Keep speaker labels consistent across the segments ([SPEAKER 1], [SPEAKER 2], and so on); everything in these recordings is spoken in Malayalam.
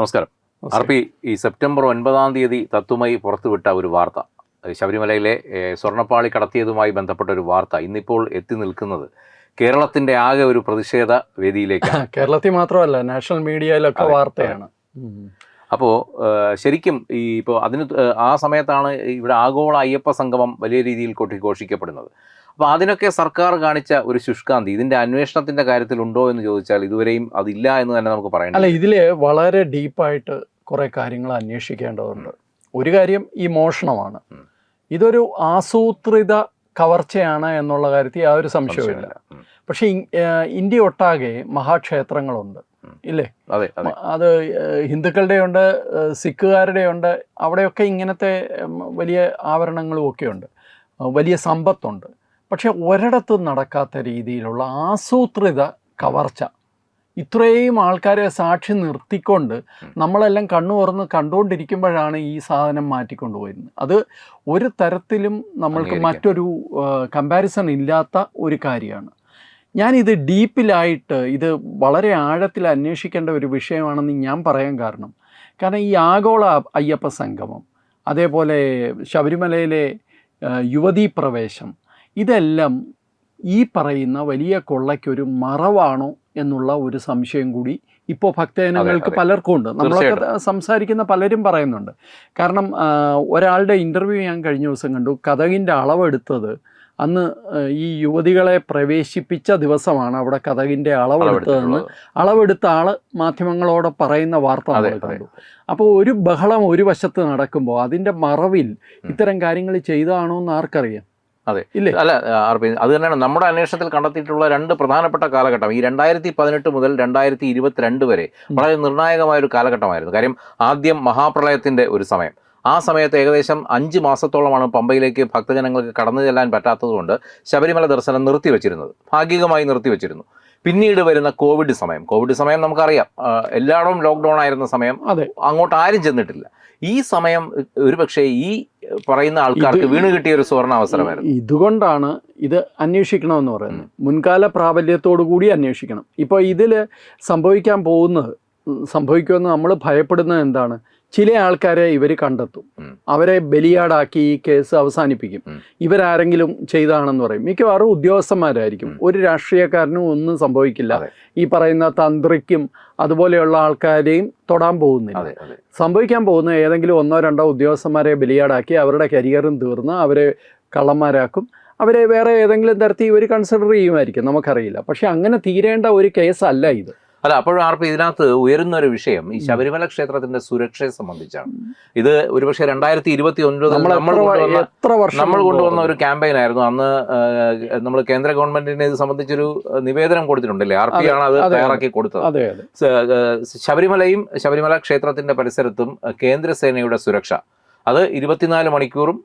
[SPEAKER 1] നമസ്കാരം. ആർ പി ഈ സെപ്റ്റംബർ ഒൻപതാം തീയതി തത്വമായി പുറത്തുവിട്ട ഒരു വാർത്ത. ശബരിമലയിലെ സ്വർണപ്പാളി കടത്തിയതുമായി ബന്ധപ്പെട്ട ഒരു വാർത്ത ഇന്നിപ്പോൾ എത്തി നിൽക്കുന്നത് കേരളത്തിന്റെ ആകെ ഒരു പ്രതിഷേധ വേദിയിലേക്കാണ്.
[SPEAKER 2] കേരളത്തിൽ മാത്രമല്ല നാഷണൽ മീഡിയയിലൊക്കെ വാർത്തയാണ്.
[SPEAKER 1] അപ്പോൾ ശരിക്കും ഈ ഇപ്പോൾ അതിന് ആ സമയത്താണ് ഇവിടെ ആഗോള അയ്യപ്പ സംഗമം വലിയ രീതിയിൽ കൊട്ടിഘോഷിക്കപ്പെടുന്നത് അപ്പോൾ അതിനൊക്കെ സർക്കാർ കാണിച്ച ഒരു ശുഷ്കാന്തി ഇതിന്റെ അന്വേഷണത്തിന്റെ കാര്യത്തിൽ ഉണ്ടോ എന്ന് ചോദിച്ചാൽ ഇതുവരെയും അതില്ല എന്ന് തന്നെ നമുക്ക് പറയാം
[SPEAKER 2] അല്ല
[SPEAKER 1] ഇതിൽ
[SPEAKER 2] ഇതിൽ വളരെ ഡീപ്പായിട്ട് കുറെ കാര്യങ്ങൾ അന്വേഷിക്കേണ്ടതുണ്ട്. ഒരു കാര്യം ഈ മോഷണമാണ്. ഇതൊരു ആസൂത്രിത കവർച്ചയാണ് എന്നുള്ള കാര്യത്തിൽ ആ ഒരു
[SPEAKER 1] സംശയമില്ല
[SPEAKER 2] പക്ഷേ ഇന്ത്യ ഒട്ടാകെ മഹാക്ഷേത്രങ്ങളുണ്ട്. ഇല്ലേ?
[SPEAKER 1] അതെ
[SPEAKER 2] ഹിന്ദുക്കളുടെ ഉണ്ട് സിഖുകാരുടെ ഉണ്ട് അവിടെയൊക്കെ ഇങ്ങനത്തെ വലിയ ആവരണങ്ങളും ഒക്കെ ഉണ്ട് വലിയ സമ്പത്തുണ്ട്. പക്ഷെ ഒരിടത്തും നടക്കാത്ത രീതിയിലുള്ള ആസൂത്രിത കവർച്ച. ഇത്രയും ആൾക്കാരെ സാക്ഷി നിർത്തിക്കൊണ്ട് നമ്മളെല്ലാം കണ്ണു തുറന്ന് കണ്ടുകൊണ്ടിരിക്കുമ്പോഴാണ് ഈ സാധനം മാറ്റിക്കൊണ്ടുപോയിരുന്നത്. അത് ഒരു തരത്തിലും നമ്മൾക്ക് മറ്റൊരു കമ്പാരിസൺ ഇല്ലാത്ത ഒരു കാര്യമാണ്. ഞാനിത് ഡീപ്പിലായിട്ട് ഇത് വളരെ ആഴത്തിൽ അന്വേഷിക്കേണ്ട ഒരു വിഷയമാണെന്ന് ഞാൻ പറയാൻ കാരണം. കാരണം ഈ ആഗോള അയ്യപ്പ സംഗമം അതേപോലെ ശബരിമലയിലെ യുവതീ പ്രവേശം ഇതെല്ലാം ഈ പറയുന്ന വലിയ കൊള്ളയ്ക്കൊരു മറവാണോ എന്നുള്ള ഒരു സംശയം കൂടി ഇപ്പോൾ ഭക്തജനങ്ങൾക്ക് പലർക്കും ഉണ്ട്. നമ്മളൊക്കെ. സംസാരിക്കുന്ന പലരും പറയുന്നുണ്ട്. കാരണം ഒരാളുടെ ഇന്റർവ്യൂ ഞാൻ കഴിഞ്ഞ ദിവസം കണ്ടു. കഥകിന്റെ അളവെടുത്തത് അന്ന് ഈ യുവതികളെ പ്രവേശിപ്പിച്ച ദിവസമാണ് അവിടെ കഥകിന്റെ അളവെടുത്തതെന്ന്. അളവെടുത്ത ആൾ മാധ്യമങ്ങളോട് പറയുന്ന വാർത്ത കണ്ടു. അപ്പോൾ ഒരു ബഹളം ഒരു വശത്ത് നടക്കുമ്പോൾ അതിന്റെ മറവിൽ ഇത്തരം കാര്യങ്ങൾ ചെയ്തതാണോ എന്ന് ആർക്കറിയാം?
[SPEAKER 1] അതെ.
[SPEAKER 2] ഇല്ലേ?
[SPEAKER 1] അല്ല ആർ പി അത് തന്നെയാണ്. നമ്മുടെ അന്വേഷണത്തിൽ കണ്ടെത്തിയിട്ടുള്ള രണ്ട് പ്രധാനപ്പെട്ട കാലഘട്ടം. ഈ രണ്ടായിരത്തി പതിനെട്ട് മുതൽ രണ്ടായിരത്തി ഇരുപത്തിരണ്ട് വരെ വളരെ നിർണായകമായ ഒരു കാലഘട്ടമായിരുന്നു. കാര്യം ആദ്യം മഹാപ്രളയത്തിന്റെ ഒരു സമയം. ആ സമയത്ത് ഏകദേശം അഞ്ച് മാസത്തോളമാണ് പമ്പയിലേക്ക് ഭക്തജനങ്ങൾക്ക് കടന്നു ചെല്ലാൻ പറ്റാത്തതുകൊണ്ട് ശബരിമല ദർശനം നിർത്തിവെച്ചിരുന്നത്. ഭാഗികമായി നിർത്തിവെച്ചിരുന്നു. പിന്നീട് വരുന്ന കോവിഡ് സമയം. കോവിഡ് സമയം നമുക്കറിയാം. എല്ലാവരും എല്ലായിടവും ലോക്ക്ഡൗൺ ആയിരുന്ന സമയം
[SPEAKER 2] അതെ.
[SPEAKER 1] അങ്ങോട്ട് ആരും ചെന്നിട്ടില്ല. ഈ സമയം ഒരുപക്ഷെ ഈ പറയുന്ന ആൾക്കാർക്ക് വീണ് കിട്ടിയ ഒരു സുവർണ അവസരമായിരുന്നു.
[SPEAKER 2] ഇതുകൊണ്ടാണ് ഇത് അന്വേഷിക്കണമെന്ന് പറയുന്നത്. മുൻകാല പ്രാബല്യത്തോടു കൂടി അന്വേഷിക്കണം. ഇപ്പോൾ ഇതിൽ സംഭവിക്കാൻ പോകുന്നത് സംഭവിക്കുമെന്ന് നമ്മൾ ഭയപ്പെടുന്നത് എന്താണ്? ചില ആൾക്കാരെ ഇവർ കണ്ടെത്തും. അവരെ ബലിയാടാക്കി ഈ കേസ് അവസാനിപ്പിക്കും. ഇവരാരെങ്കിലും ചെയ്താണെന്ന് പറയും. മിക്കവാറും ഉദ്യോഗസ്ഥന്മാരായിരിക്കും. ഒരു രാഷ്ട്രീയക്കാരനും ഒന്നും സംഭവിക്കില്ല. ഈ പറയുന്ന തന്ത്രിക്കും അതുപോലെയുള്ള ആൾക്കാരെയും തൊടാൻ പോകുന്നില്ല. സംഭവിക്കാൻ പോകുന്ന ഏതെങ്കിലും ഒന്നോ രണ്ടോ ഉദ്യോഗസ്ഥന്മാരെ ബലിയാടാക്കി അവരുടെ കരിയറും തീർന്ന് അവരെ കള്ളന്മാരാക്കും. അവരെ വേറെ ഏതെങ്കിലും തരത്തിൽ ഇവർ കൺസിഡർ ചെയ്യുമായിരിക്കും. നമുക്കറിയില്ല. പക്ഷെ അങ്ങനെ തീരേണ്ട ഒരു കേസല്ല ഇത്.
[SPEAKER 1] അല്ല അപ്പോഴും ആർപ്പ് ഇതിനകത്ത് ഉയരുന്ന ഒരു വിഷയം ഈ ശബരിമല ക്ഷേത്രത്തിന്റെ സുരക്ഷയെ സംബന്ധിച്ചാണ്. ഇത് ഒരുപക്ഷെ രണ്ടായിരത്തി ഇരുപത്തി ഒൻപത്
[SPEAKER 2] നമ്മൾ
[SPEAKER 1] നമ്മൾ കൊണ്ടുവന്ന
[SPEAKER 2] എത്ര വർഷം
[SPEAKER 1] നമ്മൾ കൊണ്ടുവന്ന ഒരു. ക്യാമ്പയിൻ ആയിരുന്നു. അന്ന് നമ്മൾ കേന്ദ്ര ഗവൺമെന്റിനെ ഇത് സംബന്ധിച്ചൊരു നിവേദനം കൊടുത്തിട്ടുണ്ടല്ലേ? ആർ പി ആണ് അത് തയ്യാറാക്കി കൊടുത്തത്. ശബരിമലയും ശബരിമല ക്ഷേത്രത്തിന്റെ പരിസരത്തും കേന്ദ്ര കേന്ദ്രസേനയുടെ സുരക്ഷ. അത് ഇരുപത്തിനാല് മണിക്കൂറും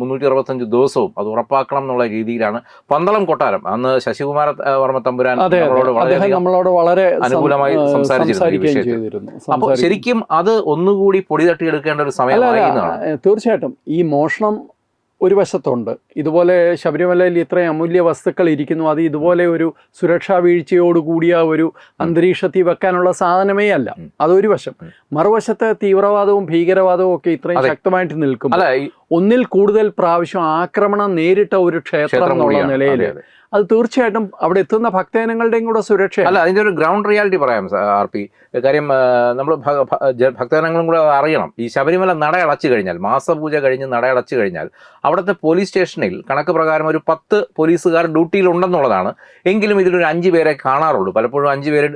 [SPEAKER 1] മുന്നൂറ്റി അറുപത്തഞ്ച് ദിവസവും അത് ഉറപ്പാക്കണം എന്നുള്ള രീതിയിലാണ് പന്തളം കൊട്ടാരം. അന്ന് ശശികുമാര വർമ്മ തമ്പുരാൻ നമ്മളോട്
[SPEAKER 2] അദ്ദേഹം നമ്മളോട് വളരെ
[SPEAKER 1] അനുകൂലമായി സംസാരിച്ചിരുന്നു ഈ
[SPEAKER 2] സംസാരിക്കുകയും
[SPEAKER 1] വിഷയത്തിൽ.
[SPEAKER 2] ചെയ്തിരുന്നു.
[SPEAKER 1] അപ്പൊ ശരിക്കും അത് ഒന്നുകൂടി പൊടി തട്ടിയെടുക്കേണ്ട ഒരു
[SPEAKER 2] സമയം തീർച്ചയായിട്ടും. ഈ മോഷണം ഒരു വശത്തുണ്ട്. ഇതുപോലെ ശബരിമലയിൽ ഇത്രയും അമൂല്യ വസ്തുക്കൾ ഇരിക്കുന്നു. അത് ഇതുപോലെ ഒരു സുരക്ഷാ വീഴ്ചയോട് കൂടിയ ഒരു അന്തരീക്ഷത്തിൽ വെക്കാനുള്ള സാധനമേ അല്ല. അതൊരു വശം. മറുവശത്ത് തീവ്രവാദവും ഭീകരവാദവും ഒക്കെ ഇത്രയും ശക്തമായിട്ട് നിൽക്കും ഒന്നിൽ കൂടുതൽ പ്രാവശ്യം ആക്രമണം നേരിട്ട ഒരു ക്ഷേത്രം എന്നുള്ള നിലയിൽ
[SPEAKER 1] അതെ,
[SPEAKER 2] തീർച്ചയായിട്ടും അവിടെ എത്തുന്ന ഭക്തജനങ്ങളുടെയും കൂടെ സുരക്ഷ
[SPEAKER 1] അല്ല അതിന്റെ ഒരു ഗ്രൗണ്ട് റിയാലിറ്റി പറയാം ആർ പി. കാര്യം നമ്മൾ ഭക്തജനങ്ങളും കൂടെ അറിയണം. ഈ ശബരിമല നട അടച്ചു കഴിഞ്ഞാൽ മാസപൂജ കഴിഞ്ഞ് നട അടച്ചു കഴിഞ്ഞാൽ അവിടുത്തെ പോലീസ് സ്റ്റേഷനിൽ കണക്ക് പ്രകാരം ഒരു പത്ത് പോലീസുകാർ ഡ്യൂട്ടിയിലുണ്ടെന്നുള്ളതാണ്. എങ്കിലും ഇതിലൊരു അഞ്ച് പേരെ കാണാറുള്ളൂ. പലപ്പോഴും അഞ്ച് പേര്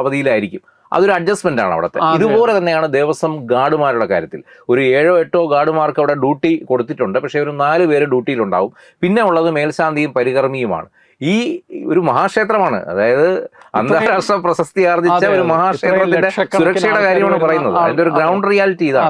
[SPEAKER 1] അവധിയിലായിരിക്കും. അതൊരു അഡ്ജസ്റ്റ്മെന്റ് ആണ് അവിടുത്തെ. ഇതുപോലെ തന്നെയാണ് ദേവസ്വം ഗാർഡുമാരുടെ കാര്യത്തിൽ. ഒരു ഏഴോ എട്ടോ ഗാർഡുമാർക്ക് അവിടെ ഡ്യൂട്ടി കൊടുത്തിട്ടുണ്ട്. പക്ഷേ ഒരു നാല് പേര് ഡ്യൂട്ടിയിലുണ്ടാവും. പിന്നെ ഉള്ളത് മേൽശാന്തിയും പരികർമ്മിയുമാണ്. ഈ ഒരു മഹാക്ഷേത്രമാണ്. അതായത് അന്താരാഷ്ട്ര പ്രശസ്തി ആർജിച്ച ഒരു മഹാക്ഷേത്രത്തിന്റെ സുരക്ഷയുടെ കാര്യമാണ് പറയുന്നത്. അതിന്റെ ഒരു ഗ്രൗണ്ട് റിയാലിറ്റി ഇതാണ്.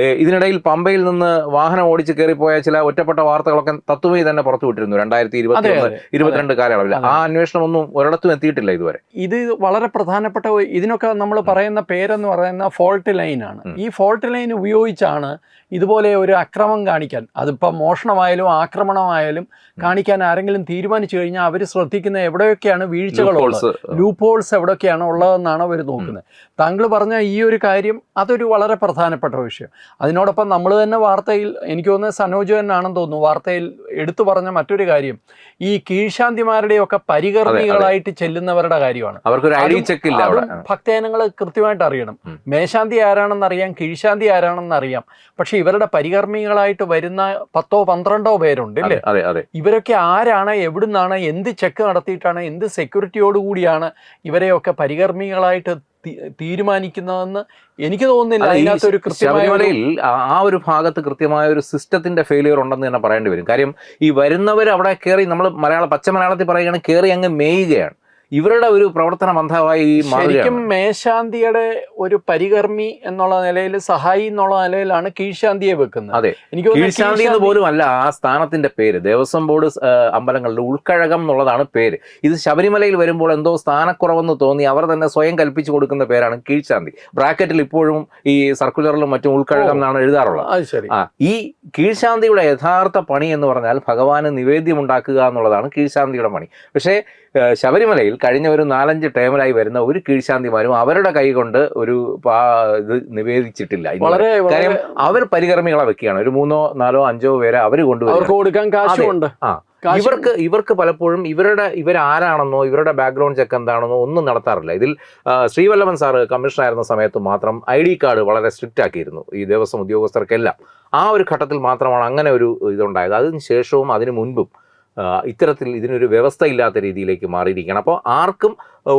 [SPEAKER 1] ഇതിനിടയിൽ പമ്പയിൽ നിന്ന് വാഹനം ഓടിച്ച് കയറിപ്പോയ ചില ഒറ്റപ്പെട്ട വാർത്തകളൊക്കെ തത്വമേ തന്നെ പുറത്തു വിട്ടിരുന്നു രണ്ടായിരത്തി ഇരുപത്തി. ഇരുപത്തിരണ്ട് കാലയളവിൽ. ആ അന്വേഷണം ഒന്നും ഒരിടത്തും എത്തിയിട്ടില്ല ഇതുവരെ.
[SPEAKER 2] ഇത് വളരെ പ്രധാനപ്പെട്ട ഇതിനൊക്കെ നമ്മൾ പറയുന്ന പേരെന്ന് പറയുന്ന ഫോൾട്ട് ലൈനാണ്. ഈ ഫോൾട്ട് ലൈൻ ഉപയോഗിച്ചാണ് ഇതുപോലെ ഒരു അക്രമം കാണിക്കാൻ അതിപ്പോൾ മോഷണമായാലും ആക്രമണമായാലും കാണിക്കാൻ ആരെങ്കിലും തീരുമാനിച്ചു കഴിഞ്ഞാൽ അവർ ശ്രദ്ധിക്കുന്ന എവിടെയൊക്കെയാണ് വീഴ്ചകളുള്ളത്? ലൂപ്പ് ഹോൾസ് എവിടെയൊക്കെയാണ് ഉള്ളതെന്നാണ് അവർ നോക്കുന്നത്. താങ്കൾ പറഞ്ഞ ഈ ഒരു കാര്യം അതൊരു വളരെ പ്രധാനപ്പെട്ട വിഷയം. അതിനോടൊപ്പം നമ്മൾ തന്നെ വാർത്തയിൽ എനിക്ക് തോന്നുന്നത് സനോജ് തന്നെയാണെന്ന് തോന്നുന്നു വാർത്തയിൽ എടുത്തു പറഞ്ഞ മറ്റൊരു കാര്യം ഈ കീഴ്ശാന്തിമാരുടെയൊക്കെ പരികർമ്മികളായിട്ട് ചെല്ലുന്നവരുടെ കാര്യമാണ്.
[SPEAKER 1] അവർക്കൊരു
[SPEAKER 2] ഭക്തജനങ്ങൾ കൃത്യമായിട്ട് അറിയണം. മേശാന്തി ആരാണെന്ന് അറിയാം കീഴ്ശാന്തി ആരാണെന്ന് അറിയാം പക്ഷെ ഇവരുടെ പരികർമ്മികളായിട്ട് വരുന്ന പത്തോ പന്ത്രണ്ടോ പേരുണ്ട് അല്ലേ ഇവരൊക്കെ ആരാണ് എവിടുന്നാണ് എന്ത് ചെക്ക് നടത്തിയിട്ടാണ് എന്ത് സെക്യൂരിറ്റിയോടുകൂടിയാണ് ഇവരെയൊക്കെ പരികർമ്മികളായിട്ട് തീരുമാനിക്കുന്നതെന്ന് എനിക്ക് തോന്നുന്നില്ല അതിനകത്തൊരു ഒരു-
[SPEAKER 1] ശബരിമലയിൽ ആ- ആ ഒരു ഭാഗത്ത് കൃത്യമായ ഒരു സിസ്റ്റത്തിന്റെ ഫെയിലിയർ ഉണ്ടെന്ന് തന്നെ പറയേണ്ടി വരും. കാര്യം ഈ വരുന്നവർ അവിടെ കയറി നമ്മൾ മലയാള പച്ച മലയാളത്തിൽ പറയുകയാണെങ്കിൽ കയറി അങ്ങ് മേയുകയാണ്. ഇവരുടെ ഒരു പ്രവർത്തന ബന്ധമായി
[SPEAKER 2] ശരിക്കും മേശാന്തിയുടെ ഒരു പരികർമ്മി എന്നുള്ള നിലയിൽ സഹായി എന്നുള്ള നിലയിലാണ് കീഴ്ശാന്തിയെ വെക്കുന്നത്.
[SPEAKER 1] അതെ.
[SPEAKER 2] എനിക്ക്
[SPEAKER 1] കീഴ്ശാന്തി എന്ന് പോലും അല്ല ആ സ്ഥാനത്തിന്റെ പേര്. ദേവസ്വം ബോർഡ് അമ്പലങ്ങളുടെ ഉൾക്കഴകം എന്നുള്ളതാണ് പേര്. ഇത് ശബരിമലയിൽ വരുമ്പോൾ എന്തോ സ്ഥാനക്കുറവെന്ന് തോന്നി അവർ തന്നെ സ്വയം കൽപ്പിച്ചു കൊടുക്കുന്ന പേരാണ് കീഴ്ശാന്തി. ബ്രാക്കറ്റിൽ ഇപ്പോഴും ഈ സർക്കുലറിലും മറ്റും ഉൾക്കഴകം എന്നാണ് എഴുതാറുള്ളത്. ഈ കീഴ്ശാന്തിയുടെ യഥാർത്ഥ പണി എന്ന് പറഞ്ഞാൽ ഭഗവാന് നിവേദ്യം ഉണ്ടാക്കുക എന്നുള്ളതാണ് കീഴ്ശാന്തിയുടെ പണി. പക്ഷേ ശബരിമലയിൽ കഴിഞ്ഞ ഒരു നാലഞ്ച് ടേമിലായി വരുന്ന ഒരു കീഴ്ശാന്തിമാരും അവരുടെ കൈ കൊണ്ട് ഒരു ഇത് നിവേദിച്ചിട്ടില്ല. കാര്യം അവർ പരികർമ്മികളെ വെക്കുകയാണ്. ഒരു മൂന്നോ നാലോ അഞ്ചോ പേരെ അവർ കൊണ്ടുവരും ആ. ഇവർക്ക് ഇവർക്ക് പലപ്പോഴും ഇവരുടെ ഇവരാരാണെന്നോ ഇവരുടെ ബാക്ക്ഗ്രൗണ്ട് ചെക്ക് എന്താണെന്നോ ഒന്നും നടത്താറില്ല. ഇതിൽ ശ്രീവല്ലഭൻ സാറ് കമ്മീഷണർ ആയിരുന്ന സമയത്ത് മാത്രം ഐ ഡി കാർഡ് വളരെ സ്ട്രിക്റ്റ് ആക്കിയിരുന്നു. ഈ ദേവസ്വം ഉദ്യോഗസ്ഥർക്കെല്ലാം. ആ ഒരു ഘട്ടത്തിൽ മാത്രമാണ് അങ്ങനെ ഒരു ഇതുണ്ടായത്. അതിന് ശേഷവും അതിനു മുൻപും ഇത്തരത്തിൽ ഇതിനൊരു വ്യവസ്ഥ ഇല്ലാത്ത രീതിയിലേക്ക് മാറിയിരിക്കുകയാണ്. അപ്പോൾ ആർക്കും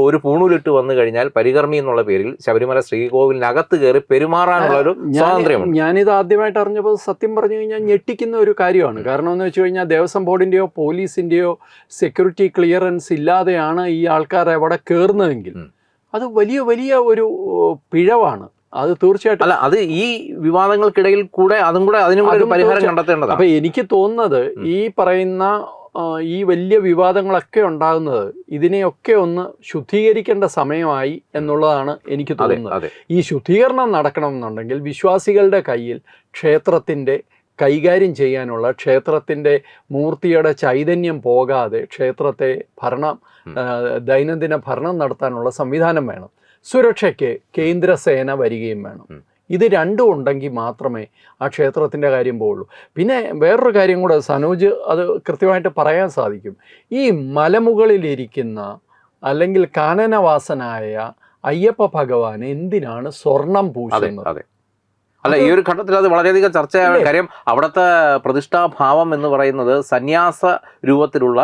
[SPEAKER 1] ഒരു പൂണൂലിട്ട് വന്നു കഴിഞ്ഞാൽ പരികർമ്മി എന്നുള്ള പേരിൽ ശബരിമല ശ്രീകോവിലിനകത്ത് കയറി പെരുമാറാനുള്ള ഒരു സ്വാതന്ത്ര്യമുണ്ട്.
[SPEAKER 2] ഞാനിത് ആദ്യമായിട്ട് അറിഞ്ഞപ്പോൾ സത്യം പറഞ്ഞു കഴിഞ്ഞാൽ ഞെട്ടിക്കുന്ന ഒരു കാര്യമാണ്. കാരണം എന്ന് വെച്ച് കഴിഞ്ഞാൽ ദേവസ്വം ബോർഡിന്റെയോ പോലീസിന്റെയോ സെക്യൂരിറ്റി ക്ലിയറൻസ് ഇല്ലാതെയാണ് ഈ ആൾക്കാർ എവിടെ കയറുന്നതെങ്കിൽ അത് വലിയ വലിയ ഒരു പിഴവാണ്. അത് തീർച്ചയായിട്ടും
[SPEAKER 1] അല്ല അത് ഈ വിവാദങ്ങൾക്കിടയിൽ കൂടെ അതും കൂടെ അതിനും കൂടെ ഒരു പരിഹാരം കണ്ടെത്തേണ്ടത്
[SPEAKER 2] അപ്പൊ എനിക്ക് തോന്നുന്നത് ഈ പറയുന്ന ഈ വലിയ വിവാദങ്ങളൊക്കെ ഉണ്ടാകുന്നത് ഇതിനെയൊക്കെ ഒന്ന് ശുദ്ധീകരിക്കേണ്ട സമയമായി എന്നുള്ളതാണ് എനിക്ക് തോന്നുന്നത്. ഈ ശുദ്ധീകരണം നടക്കണമെന്നുണ്ടെങ്കിൽ വിശ്വാസികളുടെ കയ്യിൽ ക്ഷേത്രത്തിന്റെ കൈകാര്യം ചെയ്യാനുള്ള ക്ഷേത്രത്തിന്റെ മൂർത്തിയുടെ ചൈതന്യം പോകാതെ ക്ഷേത്രത്തെ ഭരണം ദൈനംദിന ഭരണം നടത്താനുള്ള സംവിധാനം വേണം. സുരക്ഷയ്ക്ക് കേന്ദ്രസേന വരികയും വേണം. ഇത് രണ്ടും ഉണ്ടെങ്കിൽ മാത്രമേ ആ ക്ഷേത്രത്തിന്റെ കാര്യം പോവുള്ളൂ. പിന്നെ വേറൊരു കാര്യം കൂടെ സനോജ് അത് കൃത്യമായിട്ട് പറയാൻ സാധിക്കും. ഈ മലമുകളിലിരിക്കുന്ന അല്ലെങ്കിൽ കാനനവാസനായ അയ്യപ്പ ഭഗവാൻ എന്തിനാണ് സ്വർണം പൂശുന്നത്?
[SPEAKER 1] അല്ല ഈ ഒരു ഘട്ടത്തിൽ അത് വളരെയധികം ചർച്ചയായ? കാര്യം അവിടുത്തെ പ്രതിഷ്ഠാഭാവം എന്ന് പറയുന്നത് സന്യാസ രൂപത്തിലുള്ള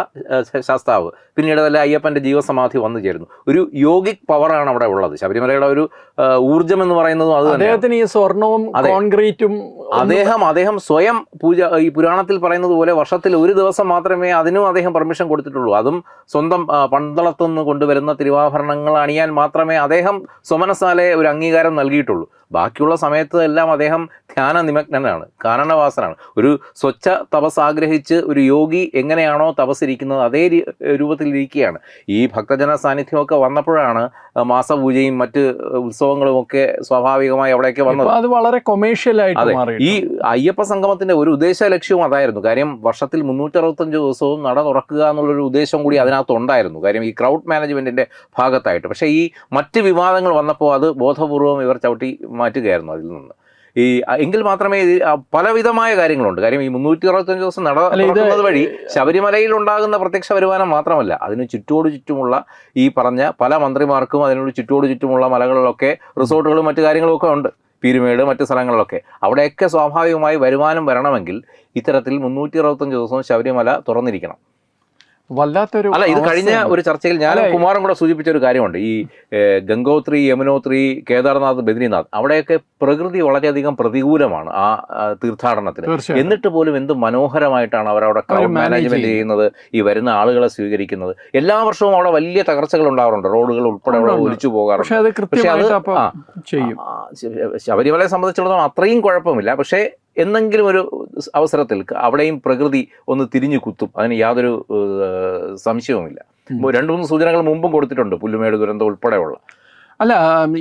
[SPEAKER 1] ശാസ്താവ്. പിന്നീട് അല്ല അയ്യപ്പന്റെ ജീവസമാധി വന്നു ചേരുന്നു. ഒരു യോഗിക് പവറാണ് അവിടെ ഉള്ളത്. ശബരിമലയുടെ ഒരു ഊർജം എന്ന് പറയുന്നതും അത്
[SPEAKER 2] അദ്ദേഹത്തിന് ഈ സ്വർണവും കോൺക്രീറ്റും
[SPEAKER 1] അദ്ദേഹം അദ്ദേഹം സ്വയം പൂജ ഈ പുരാണത്തിൽ പറയുന്നത് പോലെ വർഷത്തിൽ ഒരു ദിവസം മാത്രമേ അതിനും അദ്ദേഹം പെർമിഷൻ കൊടുത്തിട്ടുള്ളൂ. അതും സ്വന്തം പന്തളത്തുനിന്ന് കൊണ്ടുവരുന്ന തിരുവാഭരണങ്ങൾ അണിയാൻ മാത്രമേ അദ്ദേഹം സ്വമനസാലെ ഒരു അംഗീകാരം നൽകിയിട്ടുള്ളൂ. ബാക്കിയുള്ള സമയത്ത് എല്ലാം അദ്ദേഹം ധ്യാന നിമഗ്നനാണ് കാരണവാസനാണ്. ഒരു സ്വച്ഛ തപസ് ആഗ്രഹിച്ച് ഒരു യോഗി എങ്ങനെയാണോ തപസ്സിരിക്കുന്നത് അതേ രൂപത്തിലിരിക്കുകയാണ് ഈ ഭക്തജന സാന്നിധ്യമൊക്കെ വന്നപ്പോഴാണ് മാസപൂജയും മറ്റ് ഉത്സവങ്ങളും ഒക്കെ സ്വാഭാവികമായി അവിടേക്ക് വന്നത്.
[SPEAKER 2] അത് വളരെ കൊമേഴ്ഷ്യൽ ആയിട്ട്
[SPEAKER 1] ഈ അയ്യപ്പ സംഗമത്തിന്റെ ഒരു ഉദ്ദേശ ലക്ഷ്യവും അതായിരുന്നു. കാര്യം വർഷത്തിൽ മുന്നൂറ്ററുപത്തഞ്ച് ദിവസവും നട തുറക്കുക എന്നുള്ളൊരു ഉദ്ദേശം കൂടി അതിനകത്ത് ഉണ്ടായിരുന്നു കാര്യം ഈ ക്രൗഡ് മാനേജ്മെന്റിന്റെ ഭാഗത്തായിട്ട്. പക്ഷേ ഈ മറ്റ് വിവാദങ്ങൾ വന്നപ്പോൾ അത് ബോധപൂർവം ഇവർ ചവിട്ടി മാറ്റുകയായിരുന്നു അതിൽ നിന്ന്. ഈ എങ്കിൽ മാത്രമേ ഇത് പലവിധമായ കാര്യങ്ങളുണ്ട്. കാര്യം ഈ മുന്നൂറ്റി അറുപത്തഞ്ച് ദിവസം നട
[SPEAKER 2] അല്ല, ഇത്
[SPEAKER 1] തുറക്കുന്നത് വഴി ശബരിമലയിൽ ഉണ്ടാകുന്ന പ്രത്യക്ഷ വരുമാനം മാത്രമല്ല അതിന് ചുറ്റോട് ചുറ്റുമുള്ള ഈ പറഞ്ഞ പല മന്ത്രിമാർക്കും അതിനോട് ചുറ്റോട് ചുറ്റുമുള്ള മലകളിലൊക്കെ റിസോർട്ടുകളും മറ്റു കാര്യങ്ങളും ഒക്കെ ഉണ്ട്. പീരുമേട് മറ്റു സ്ഥലങ്ങളിലൊക്കെ. അവിടെയൊക്കെ സ്വാഭാവികമായി വരുമാനം വരണമെങ്കിൽ ഇത്തരത്തിൽ മുന്നൂറ്റി അറുപത്തഞ്ച് ദിവസവും ശബരിമല തുറന്നിരിക്കണം.
[SPEAKER 2] വല്ലാത്തൊരു
[SPEAKER 1] അല്ല ഇത് കഴിഞ്ഞ ഒരു ചർച്ചയിൽ ഞാൻ കുമാരൻ കൂടെ സൂചിപ്പിച്ച ഒരു കാര്യമുണ്ട്. ഈ ഗംഗോത്രി യമുനോത്രി കേദാർനാഥ് ബദ്രിനാഥ് അവിടെയൊക്കെ പ്രകൃതി വളരെയധികം പ്രതികൂലമാണ് ആ തീർത്ഥാടനത്തിന്. എന്നിട്ട് പോലും എന്ത് മനോഹരമായിട്ടാണ് അവരവിടെ
[SPEAKER 2] അവർ
[SPEAKER 1] ക്രൗഡ് മാനേജ്മെന്റ്
[SPEAKER 2] ചെയ്യുന്നത്.
[SPEAKER 1] ഈ വരുന്ന ആളുകളെ സ്വീകരിക്കുന്നത്. എല്ലാ വർഷവും അവിടെ വലിയ തകർച്ചകൾ ഉണ്ടാവാറുണ്ട്. റോഡുകൾ ഉൾപ്പെടെ അവിടെ ഒലിച്ചു പോകാറുണ്ട്.
[SPEAKER 2] പക്ഷെ അത്
[SPEAKER 1] ശബരിമലയെ സംബന്ധിച്ചിടത്തോളം അത്രയും കുഴപ്പമില്ല. പക്ഷേ എന്തെങ്കിലും ഒരു അവസരത്തിൽ അവിടെയും പ്രകൃതി ഒന്ന് തിരിഞ്ഞു കുത്തും. അതിന് യാതൊരു സംശയവുമില്ല. രണ്ട് മൂന്ന് സൂചനകൾ മുമ്പും കൊടുത്തിട്ടുണ്ട്. പുല്ലുമേട് ദുരന്തം ഉൾപ്പെടെയുള്ള.
[SPEAKER 2] അല്ല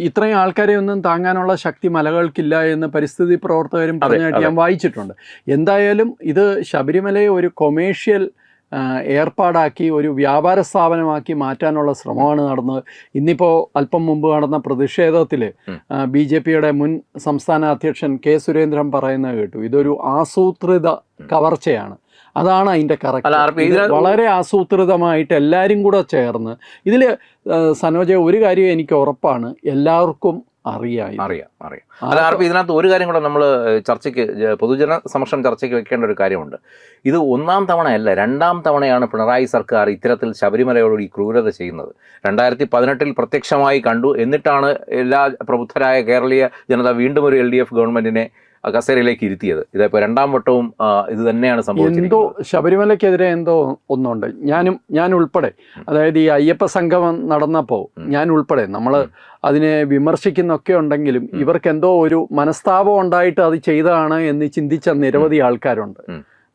[SPEAKER 2] ഇത്രയും ആൾക്കാരെ ഒന്നും താങ്ങാനുള്ള ശക്തി മലകൾക്കില്ല എന്ന് പരിസ്ഥിതി പ്രവർത്തകരും
[SPEAKER 1] പറഞ്ഞു
[SPEAKER 2] പറഞ്ഞായിട്ട് ഞാൻ വായിച്ചിട്ടുണ്ട്. എന്തായാലും ഇത് ശബരിമലയെ ഒരു കൊമേഴ്ഷ്യൽ ഏർപ്പാടാക്കി ഒരു വ്യാപാര സ്ഥാപനമാക്കി മാറ്റാനുള്ള ശ്രമമാണ് നടന്നത്. ഇന്നിപ്പോൾ അല്പം മുമ്പ് നടന്ന പ്രതിഷേധത്തിൽ. ബി ജെ പിയുടെ മുൻ സംസ്ഥാന അധ്യക്ഷൻ കെ സുരേന്ദ്രൻ പറയുന്നത് കേട്ടു. ഇതൊരു ആസൂത്രിത കവർച്ചയാണ്. അതാണ്
[SPEAKER 1] അതിന്റെ
[SPEAKER 2] കറക്റ്റ്. വളരെ ആസൂത്രിതമായിട്ട് എല്ലാവരും കൂടെ ചേർന്ന് ഇതിൽ സനോജ ഒരു കാര്യം എനിക്ക് ഉറപ്പാണ്. എല്ലാവർക്കും അറിയാം.
[SPEAKER 1] അറിയാം. അറിയാം അല്ല ഇതിനകത്ത് ഒരു കാര്യം കൂടെ നമ്മൾ ചർച്ചയ്ക്ക് പൊതുജന സമക്ഷം ചർച്ചയ്ക്ക് വെക്കേണ്ട ഒരു കാര്യമുണ്ട്. ഇത് ഒന്നാം തവണയല്ല രണ്ടാം തവണയാണ് പിണറായി സർക്കാർ ഇത്തരത്തിൽ ശബരിമലയോട് ഈ ക്രൂരത ചെയ്യുന്നത്. രണ്ടായിരത്തി പതിനെട്ടിൽ പ്രത്യക്ഷമായി കണ്ടു. എന്നിട്ടാണ് എല്ലാ പ്രബുദ്ധരായ കേരളീയ ജനത വീണ്ടും ഒരു എൽ ഡി എഫ് ഗവൺമെന്റിനെ കസേരയിലേക്ക് ഇരുത്തിയത്. ഇതിപ്പോൾ രണ്ടാം വട്ടവും ഇത് തന്നെയാണ് സംഭവിച്ചത്
[SPEAKER 2] എന്തോ
[SPEAKER 1] ശബരിമലക്കെതിരെ
[SPEAKER 2] ശബരിമലയ്ക്കെതിരെ എന്തോ ഒന്നുണ്ട്. ഞാനും ഞാൻ ഉൾപ്പെടെ അതായത് ഈ അയ്യപ്പ സംഗമം നടന്നപ്പോൾ ഞാൻ ഉൾപ്പെടെ നമ്മൾ അതിനെ വിമർശിക്കുന്നൊക്കെ ഉണ്ടെങ്കിലും ഇവർക്ക് എന്തോ ഒരു മനസ്താപം ഉണ്ടായിട്ട് അത് ചെയ്തതാണ് എന്ന് ചിന്തിച്ച നിരവധി ആൾക്കാരുണ്ട്.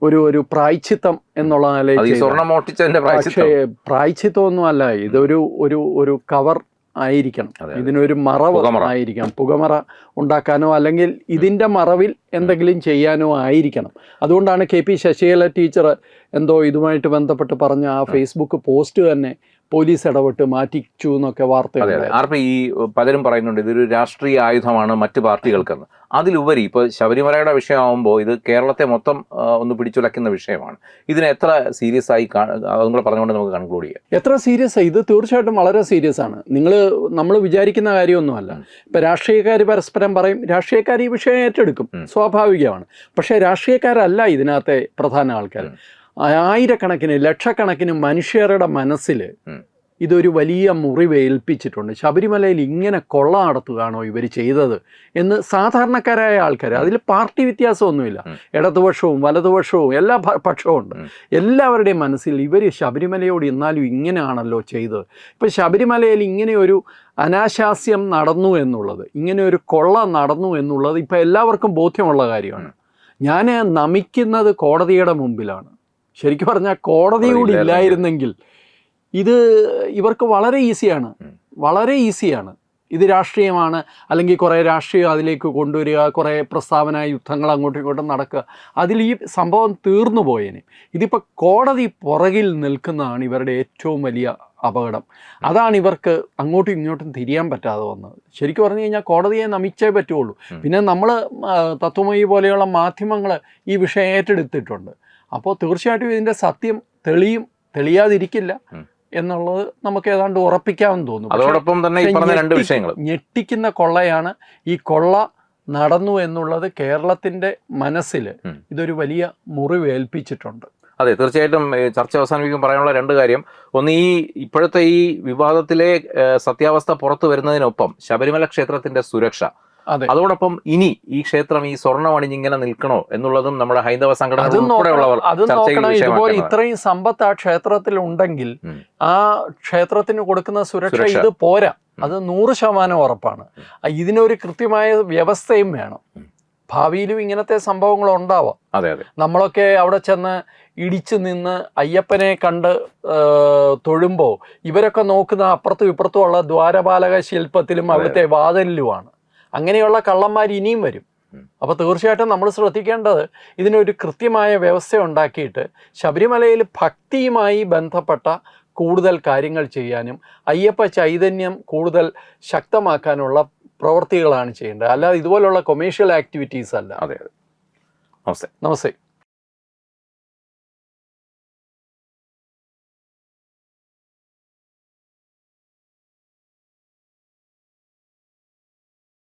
[SPEAKER 2] ഒരു ഒരു പ്രായച്ചിത്തം എന്നുള്ള നിലയിൽ പക്ഷേ
[SPEAKER 1] പ്രായശ്ചിത്തം
[SPEAKER 2] പ്രായച്ചിത്തമൊന്നും അല്ല ഇതൊരു ഒരു ഒരു കവർ ആയിരിക്കണം. ഇതിനൊരു മറവ് ആയിരിക്കണം. പുകമറ ഉണ്ടാക്കാനോ അല്ലെങ്കിൽ ഇതിന്റെ മറവിൽ എന്തെങ്കിലും ചെയ്യാനോ ആയിരിക്കണം. അതുകൊണ്ടാണ് കെ പി ശശികല ടീച്ചർ എന്തോ ഇതുമായിട്ട് ബന്ധപ്പെട്ട് പറഞ്ഞ ആ ഫേസ്ബുക്ക് പോസ്റ്റ് തന്നെ പോലീസ് ഇടപെട്ട് മാറ്റിച്ചു എന്നൊക്കെ വാർത്ത
[SPEAKER 1] ആർ പി ഈ പലരും പറയുന്നുണ്ട് ഇതൊരു രാഷ്ട്രീയ ആയുധമാണ് മറ്റു പാർട്ടികൾക്കെന്ന്. അതിലുപരി ഇപ്പോൾ ശബരിമലയുടെ വിഷയമാകുമ്പോൾ ഇത് കേരളത്തെ മൊത്തം ഒന്ന് പിടിച്ചുലയ്ക്കുന്ന വിഷയമാണ്. ഇതിനെ എത്ര സീരിയസ് ആയി അതും കൂടെ പറഞ്ഞുകൊണ്ട് നമുക്ക് കൺക്ലൂഡ് ചെയ്യാം.
[SPEAKER 2] എത്ര സീരിയസ് ഇത് തീർച്ചയായിട്ടും വളരെ സീരിയസ് ആണ്. നിങ്ങൾ നമ്മൾ വിചാരിക്കുന്ന കാര്യമൊന്നുമല്ല. ഇപ്പം രാഷ്ട്രീയക്കാർ പരസ്പരം പറയും രാഷ്ട്രീയക്കാർ ഈ വിഷയം ഏറ്റെടുക്കും. സ്വാഭാവികമാണ്. പക്ഷേ രാഷ്ട്രീയക്കാരല്ല ഇതിനകത്തെ പ്രധാന ആൾക്കാർ. ആയിരക്കണക്കിന് ലക്ഷക്കണക്കിന് മനുഷ്യരുടെ മനസ്സിൽ ഇതൊരു വലിയ മുറിവേൽപ്പിച്ചിട്ടുണ്ട്. ശബരിമലയിൽ ഇങ്ങനെ കൊള്ള നടത്തുകയാണോ ഇവർ ചെയ്തത് എന്ന് സാധാരണക്കാരായ ആൾക്കാർ അതിൽ പാർട്ടി വ്യത്യാസമൊന്നുമില്ല. ഇടതുപക്ഷവും വലതുപക്ഷവും എല്ലാ പക്ഷവും ഉണ്ട്. എല്ലാവരുടെയും മനസ്സിൽ ഇവർ ശബരിമലയോട് എന്നാലും ഇങ്ങനെയാണല്ലോ ചെയ്തത്. ഇപ്പം ശബരിമലയിൽ ഇങ്ങനെയൊരു അനാശാസ്യം നടന്നു എന്നുള്ളത് ഇങ്ങനെ ഒരു കൊള്ള നടന്നു എന്നുള്ളത് ഇപ്പം എല്ലാവർക്കും ബോധ്യമുള്ള കാര്യമാണ്. ഞാൻ നമിക്കുന്നത് കോടതിയുടെ മുമ്പിലാണ്. ശരിക്കും പറഞ്ഞാൽ കോടതി കൂടി ഇല്ലായിരുന്നെങ്കിൽ ഇത് ഇവർക്ക് വളരെ ഈസിയാണ്. വളരെ ഈസിയാണ്. ഇത് രാഷ്ട്രീയമാണ്. അല്ലെങ്കിൽ കുറേ രാഷ്ട്രീയം അതിലേക്ക് കൊണ്ടുവരിക കുറേ പ്രസ്താവന യുദ്ധങ്ങൾ അങ്ങോട്ടും ഇങ്ങോട്ടും നടക്കുക. അതിൽ ഈ സംഭവം തീർന്നു പോയേനെ. ഇതിപ്പോൾ കോടതി പുറകിൽ നിൽക്കുന്നതാണ് ഇവരുടെ ഏറ്റവും വലിയ അപകടം. അതാണ് ഇവർക്ക് അങ്ങോട്ടും ഇങ്ങോട്ടും തിരിയാൻ പറ്റാതെ വന്നത്. ശരിക്കും പറഞ്ഞു കഴിഞ്ഞാൽ കോടതിയെ നമിച്ചേ പറ്റുള്ളൂ. പിന്നെ നമ്മൾ തത്വമയി പോലെയുള്ള മാധ്യമങ്ങൾ ഈ വിഷയം ഏറ്റെടുത്തിട്ടുണ്ട്. അപ്പോൾ തീർച്ചയായിട്ടും ഇതിന്റെ സത്യം തെളിയും തെളിയാതിരിക്കില്ല എന്നുള്ളത് നമുക്ക് ഏതാണ്ട് ഉറപ്പിക്കാമെന്ന് തോന്നുന്നു.
[SPEAKER 1] അതോടൊപ്പം തന്നെ രണ്ട് വിഷയങ്ങൾ.
[SPEAKER 2] ഞെട്ടിക്കുന്ന കൊള്ളയാണ് ഈ കൊള്ള നടന്നു എന്നുള്ളത് കേരളത്തിന്റെ മനസ്സിൽ ഇതൊരു വലിയ മുറിവേൽപ്പിച്ചിട്ടുണ്ട്
[SPEAKER 1] അതെ തീർച്ചയായിട്ടും ചർച്ച അവസാനിപ്പിക്കും പറയാനുള്ള രണ്ട് കാര്യം. ഒന്ന് ഈ ഇപ്പോഴത്തെ ഈ വിവാദത്തിലെ സത്യാവസ്ഥ പുറത്തു വരുന്നതിനൊപ്പം ശബരിമല ക്ഷേത്രത്തിന്റെ സുരക്ഷ അതോടൊപ്പം ഇനി ഈ ക്ഷേത്രം ഈ സ്വർണം അണിഞ്ഞിങ്ങനെ നിൽക്കണോ എന്നുള്ളതും നമ്മുടെ ഹൈന്ദവ
[SPEAKER 2] സംഘടന ഇതുപോലെ ഇത്രയും സമ്പത്ത് ആ ക്ഷേത്രത്തിൽ ഉണ്ടെങ്കിൽ ആ ക്ഷേത്രത്തിന് കൊടുക്കുന്ന സുരക്ഷ. ഇത് പോരാ. അത് നൂറ് ശതമാനം ഉറപ്പാണ്. ഇതിനൊരു കൃത്യമായ വ്യവസ്ഥയും വേണം. ഭാവിയിലും ഇങ്ങനത്തെ സംഭവങ്ങൾ ഉണ്ടാവാം.
[SPEAKER 1] അതെ അതെ.
[SPEAKER 2] നമ്മളൊക്കെ അവിടെ ചെന്ന് ഇടിച്ചു നിന്ന് അയ്യപ്പനെ കണ്ട് തൊഴുമ്പോൾ ഇവരൊക്കെ നോക്കുന്ന അപ്പുറത്തും ഇപ്പുറത്തും ഉള്ള ദ്വാരപാലക ശില്പത്തിലും. അവിടുത്തെ വാതിലിലുമാണ്. അങ്ങനെയുള്ള കള്ളന്മാർ ഇനിയും വരും. അപ്പോൾ തീർച്ചയായിട്ടും നമ്മൾ ശ്രദ്ധിക്കേണ്ടത് ഇതിനൊരു കൃത്യമായ വ്യവസ്ഥ ഉണ്ടാക്കിയിട്ട് ശബരിമലയിൽ ഭക്തിയുമായി ബന്ധപ്പെട്ട കൂടുതൽ കാര്യങ്ങൾ ചെയ്യാനും അയ്യപ്പ ചൈതന്യം കൂടുതൽ ശക്തമാക്കാനുള്ള പ്രവൃത്തികളാണ് ചെയ്യേണ്ടത്. അല്ലാതെ ഇതുപോലുള്ള കൊമേഴ്ഷ്യൽ ആക്ടിവിറ്റീസ് അല്ല.
[SPEAKER 1] അതെ അതെ. നമസ്തേ.
[SPEAKER 2] നമസ്തേ.